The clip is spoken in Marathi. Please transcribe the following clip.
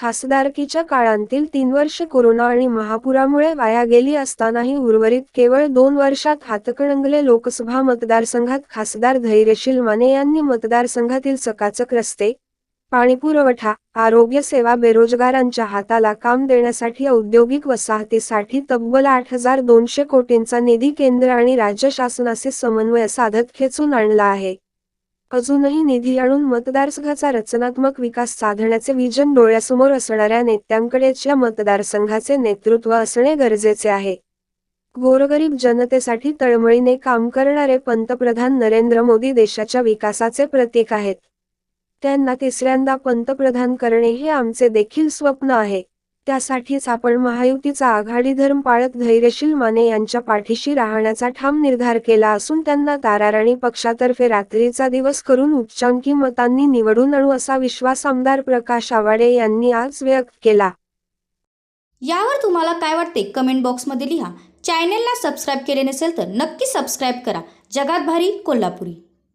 खासदारकीच्या काळांतील तीन वर्ष कोरोना आणि महापुरामुळे वाया गेली असतानाही उर्वरित केवळ दोन वर्षात हातकणंगले लोकसभा मतदारसंघात खासदार धैर्यशील माने यांनी मतदारसंघातील चकाचक रस्ते पाणीपुरवठा आरोग्य सेवा बेरोजगारांच्या हाताला काम देण्यासाठी औद्योगिक वसाहतीसाठी तब्बल आठ हजार दोनशे कोटींचा निधी केंद्र आणि राज्य शासनाचे समन्वय साधत खेचून आणला आहे. अजूनही निधी आणून मतदारसंघाचा रचनात्मक विकास साधण्याचे विजन डोळ्यासमोर असणाऱ्या नेत्यांकडेच या मतदारसंघाचे नेतृत्व असणे गरजेचे आहे. गोरगरीब जनतेसाठी तळमळीने काम करणारे पंतप्रधान नरेंद्र मोदी देशाच्या विकासाचे प्रतीक आहेत. त्यांना तिसऱ्यांदा पंतप्रधान करणे हे आमचे देखील स्वप्न आहे. त्यासाठीच आपण महायुतीचा आघाडी धर्म पाळत धैर्यशील माने यांच्या पाठीशी राहण्याचा ठाम निर्धार केला असून त्यांना ताराराणी पक्षातर्फे रात्रीचा दिवस करून उच्चांकी मतांनी निवडून आणू असा विश्वास आमदार प्रकाश आवाडे यांनी आज व्यक्त केला. यावर तुम्हाला काय वाटते? कमेंट बॉक्समध्ये लिहा. चॅनेलला सबस्क्राईब केले नसेल तर नक्की सबस्क्राईब करा. जगात भारी कोल्हापुरी.